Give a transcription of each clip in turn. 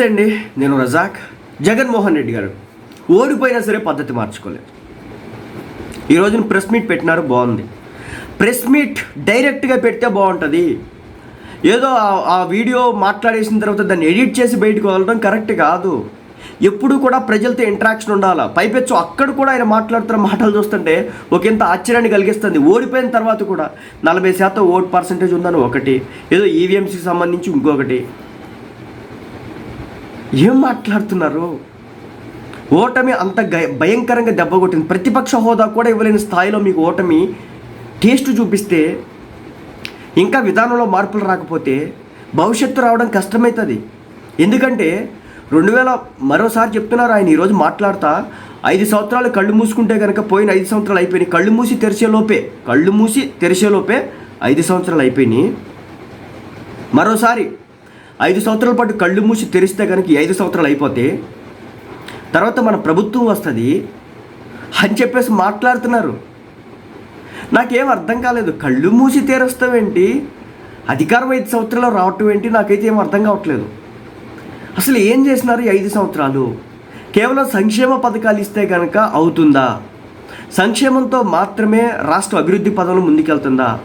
అండి నేను రజాక్. జగన్మోహన్ రెడ్డి గారు. ఓడిపోయినా సరే పద్ధతి మార్చుకోలేదు. ఈ రోజున ప్రెస్ మీట్ పెట్టినారు బాగుంది. ప్రెస్ మీట్ డైరెక్ట్గా పెడితే బాగుంటుంది. ఏదో ఆ- వీడియో మాట్లాడేసిన తర్వాత దాన్ని ఎడిట్ చేసి బయటకు వెళ్ళడం కరెక్ట్ కాదు. ఎప్పుడు కూడా ప్రజలతో ఇంటరాక్షన్ ఉండాలి? పైపెచ్చు అక్కడ కూడా ఆయన మాట్లాడుతున్న మాటలు చూస్తుంటే ఒక ఇంత ఆశ్చర్యాన్ని కలిగిస్తుంది. ఓడిపోయిన తర్వాత కూడా నలభై శాతం ఓట్ పర్సంటేజ్ ఉందని ఒకటి ఏదో ఈవీఎంసీకి సంబంధించి ఇంకొకటి. ఏం మాట్లాడుతున్నారు? ఓటమి అంత భయంకరంగా దెబ్బ కొట్టింది. ప్రతిపక్ష హోదా కూడా ఇవ్వలేని స్థాయిలో మీకు ఓటమి టేస్ట్ చూపిస్తే ఇంకా విధానంలో మార్పులు రాకపోతే భవిష్యత్తు రావడం కష్టమవుతుంది ఎందుకంటే రెండు వేల మరోసారి చెప్తున్నారు ఆయన ఈరోజు మాట్లాడతా ఐదు సంవత్సరాలు కళ్ళు మూసుకుంటే కనుక పోయిన ఐదు సంవత్సరాలు అయిపోయినాయి. కళ్ళు మూసి తెరిచేలోపే కళ్ళు మూసి తెరిచేలోపే ఐదు సంవత్సరాలు అయిపోయినాయి. మరోసారి ఐదు సంవత్సరాల పాటు కళ్ళు మూసి తెరిస్తే కనుక ఐదు సంవత్సరాలు అయిపోతే తర్వాత మన ప్రభుత్వం వస్తుంది అని చెప్పేసి మాట్లాడుతున్నారు. నాకేం అర్థం కాలేదు. కళ్ళు మూసి తెరుస్తావేంటి అధికారం ఐదు సంవత్సరాలు రావటం ఏంటి? నాకైతే ఏం అర్థం కావట్లేదు. అసలు ఏం చేసినారు ఐదు సంవత్సరాలు? కేవలం సంక్షేమ పథకాలు ఇస్తే కనుక అవుతుందా? సంక్షేమంతో మాత్రమే రాష్ట్ర అభివృద్ధి పదంలో ముందుకెళ్తుందా?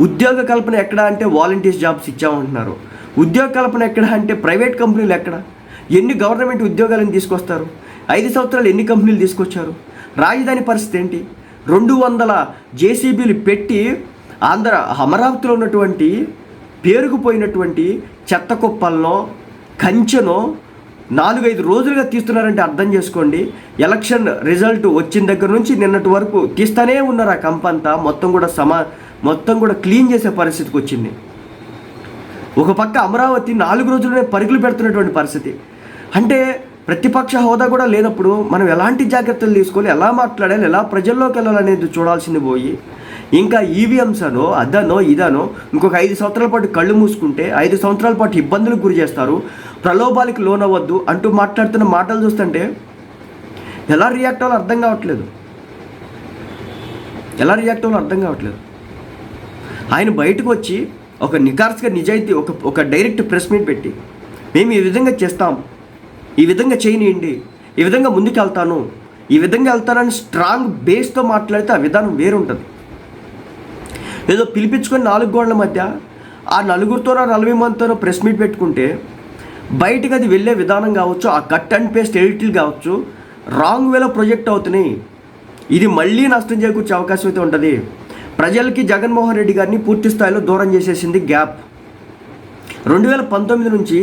ఉద్యోగ కల్పన ఎక్కడ అంటే వాలంటీర్స్ జాబ్స్ ఇచ్చామంటున్నారు. ఉద్యోగ కల్పన ఎక్కడ అంటే ప్రైవేట్ కంపెనీలు ఎక్కడ? ఎన్ని గవర్నమెంట్ ఉద్యోగాలను తీసుకొస్తారు? ఐదు సంవత్సరాలు ఎన్ని కంపెనీలు తీసుకొచ్చారు? రాజధాని పరిస్థితి ఏంటి? రెండు వందల జేసీబీలు పెట్టి ఆంధ్ర అమరావతిలో ఉన్నటువంటి పేరుకుపోయినటువంటి చెత్త కుప్పలను కంచెను నాలుగైదు రోజులుగా తీస్తున్నారంటే అర్థం చేసుకోండి. ఎలక్షన్ రిజల్ట్ వచ్చిన దగ్గర నుంచి నిన్నటి వరకు తీస్తూనే ఉన్నారు ఆ కంపంతా. మొత్తం కూడా సమా మొత్తం కూడా క్లీన్ చేసే పరిస్థితికి వచ్చింది. ఒక పక్క అమరావతి నాలుగు రోజుల్లోనే పరుగులు పెడుతున్నటువంటి పరిస్థితి. అంటే ప్రతిపక్ష హోదా కూడా లేనప్పుడు మనం ఎలాంటి జాగ్రత్తలు తీసుకోవాలి ఎలా మాట్లాడాలి ఎలా ప్రజల్లోకి వెళ్ళాలనేది చూడాల్సింది పోయి ఇంకా ఈవీఎంస్ అనో అదనో ఇదనో ఇంకొక ఐదు సంవత్సరాల పాటు కళ్ళు మూసుకుంటే ఐదు సంవత్సరాల పాటు ఇబ్బందులకు గురి చేస్తారు ప్రలోభాలకు లోనవ్వద్దు అంటూ మాట్లాడుతున్న మాటలు చూస్తుంటే ఎలా రియాక్ట్ అవ్వాలో అర్థం కావట్లేదు. ఎలా రియాక్ట్ అవ్వాలో అర్థం కావట్లేదు. ఆయన బయటకు వచ్చి ఒక నిఖార్స్గా నిజాయితీ ఒక ఒక డైరెక్ట్ ప్రెస్ మీట్ పెట్టి మేము ఈ విధంగా చేస్తాం ఈ విధంగా చేయనియండి ఈ విధంగా ముందుకు వెళ్తాను ఈ విధంగా వెళ్తానని స్ట్రాంగ్ బేస్తో మాట్లాడితే ఆ విధానం వేరుంటుంది. ఏదో పిలిపించుకొని నాలుగు గోడల మధ్య ఆ నలుగురితోనో నలభై మందితోనో ప్రెస్ మీట్ పెట్టుకుంటే బయటకు అది వెళ్ళే విధానం కావచ్చు ఆ కట్ అండ్ పేస్ట్ ఎడిట్లు కావచ్చు రాంగ్ వేలో ప్రొజెక్ట్ అవుతున్నాయి. ఇది మళ్ళీ నష్టం చేకూర్చే అవకాశం అయితే ఉంటుంది. ప్రజలకి జగన్మోహన్ రెడ్డి గారిని పూర్తి స్థాయిలో దూరం చేసేసింది గ్యాప్. రెండు వేల పంతొమ్మిది నుంచి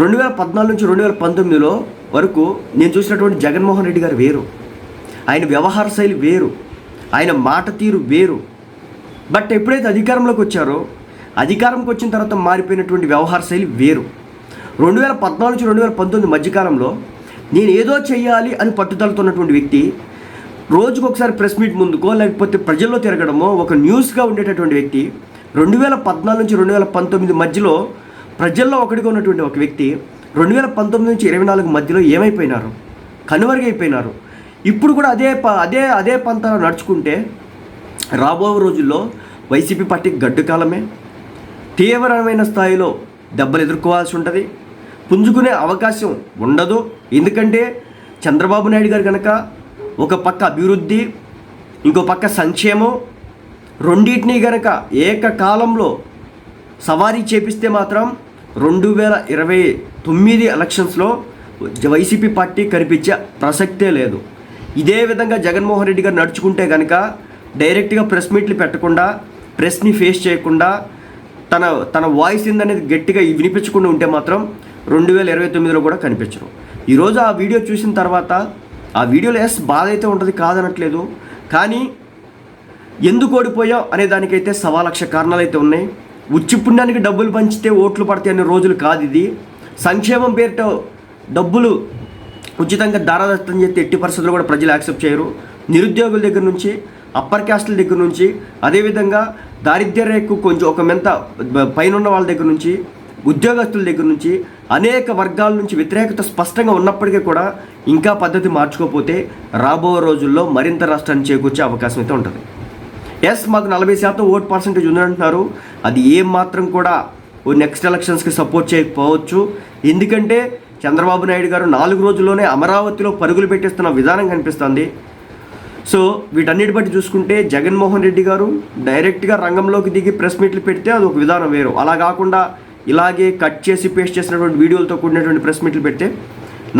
రెండు వేల పద్నాలుగు నుంచి రెండు వేల పంతొమ్మిదిలో వరకు నేను చూసినటువంటి జగన్మోహన్ రెడ్డి గారు వేరు. ఆయన వ్యవహార శైలి వేరు. ఆయన మాట తీరు వేరు. బట్ ఎప్పుడైతే అధికారంలోకి వచ్చారో అధికారంకి వచ్చిన తర్వాత మారిపోయినటువంటి వ్యవహార శైలి వేరు. రెండు వేల పద్నాలుగు నుంచి రెండు వేల పంతొమ్మిది మధ్యకాలంలో నేను ఏదో చేయాలి అని పట్టుదలతో ఉన్నటువంటి వ్యక్తి రోజుకొకసారి ప్రెస్ మీట్ ముందుకో లేకపోతే ప్రజల్లో తిరగడమో ఒక న్యూస్గా ఉండేటటువంటి వ్యక్తి రెండు వేల పద్నాలుగు నుంచి రెండు వేల పంతొమ్మిది మధ్యలో ప్రజల్లో ఒకటిగా ఉన్నటువంటి ఒక వ్యక్తి రెండు వేల పంతొమ్మిది నుంచి ఇరవై నాలుగు మధ్యలో ఏమైపోయినారు? కనుమరుగైపోయినారు. ఇప్పుడు కూడా అదే ప అదే అదే పంత నడుచుకుంటే రాబో రోజుల్లో వైసీపీ పార్టీకి గడ్డు కాలమే. తీవ్రమైన స్థాయిలో దెబ్బలు ఎదుర్కోవాల్సి ఉంటుంది. పుంజుకునే అవకాశం ఉండదు. ఎందుకంటే చంద్రబాబు నాయుడు గారు కనుక ఒక పక్క అభివృద్ధి ఇంకో పక్క సంక్షేమం రెండింటినీ గనక ఏకకాలంలో సవారీ చేపిస్తే మాత్రం రెండు వేల ఇరవై తొమ్మిది ఎలక్షన్స్లో వైసీపీ పార్టీ కనిపించే ప్రసక్తే లేదు. ఇదే విధంగా జగన్మోహన్ రెడ్డి గారు నడుచుకుంటే కనుక డైరెక్ట్గా ప్రెస్ మీట్లు పెట్టకుండా ప్రెస్ని ఫేస్ చేయకుండా తన తన వాయిస్ ఏందనేది గట్టిగా వినిపించకుండా ఉంటే మాత్రం రెండు వేల ఇరవై తొమ్మిదిలో కూడా కనిపించరు. ఈరోజు ఆ వీడియో చూసిన తర్వాత ఆ వీడియోలో ఎస్ బాధ అయితే ఉంటుంది కాదనట్లేదు కానీ ఎందుకు ఓడిపోయావు అనే దానికైతే సవా లక్ష కారణాలు అయితే ఉన్నాయి. ఉచ్చి పుణ్యానికి డబ్బులు పంచితే ఓట్లు పడతాయి అనే రోజులు కాదు ఇది. సంక్షేమం పేరిట డబ్బులు ఉచితంగా దారాదత్తం చేస్తే ఎట్టి పరిస్థితుల్లో కూడా ప్రజలు యాక్సెప్ట్ చేయరు. నిరుద్యోగుల దగ్గర నుంచి అప్పర్ క్యాస్ట్ల దగ్గర నుంచి అదేవిధంగా దారిద్ర్య రేఖకు కొంచెం ఒక మెంత పైన ఉన్న వాళ్ళ దగ్గర నుంచి ఉద్యోగస్తుల దగ్గర నుంచి అనేక వర్గాల నుంచి వ్యతిరేకత స్పష్టంగా ఉన్నప్పటికీ కూడా ఇంకా పద్ధతి మార్చుకోకపోతే రాబో రోజుల్లో మరింత రాష్ట్రాన్ని చేకూర్చే అవకాశం అయితే ఉంటుంది. ఎస్ మాకు నలభై శాతం ఓట్ పర్సంటేజ్ ఉందంటున్నారు అది ఏం మాత్రం కూడా నెక్స్ట్ ఎలక్షన్స్కి సపోర్ట్ చేయకపోవచ్చు. ఎందుకంటే చంద్రబాబు నాయుడు గారు నాలుగు రోజుల్లోనే అమరావతిలో పరుగులు పెట్టేస్తున్న విధానం కనిపిస్తుంది. సో వీటన్నిటి బట్టి చూసుకుంటే జగన్మోహన్ రెడ్డి గారు డైరెక్ట్గా రంగంలోకి దిగి ప్రెస్ మీట్లు పెడితే అది ఒక విధానం వేరు. అలా కాకుండా ఇలాగే కట్ చేసి పేస్ట్ చేసినటువంటి వీడియోలతో కూడినటువంటి ప్రెస్ మీట్లు పెడితే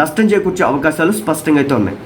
నష్టం చేకూర్చే అవకాశాలు స్పష్టంగా అయితే ఉన్నాయి.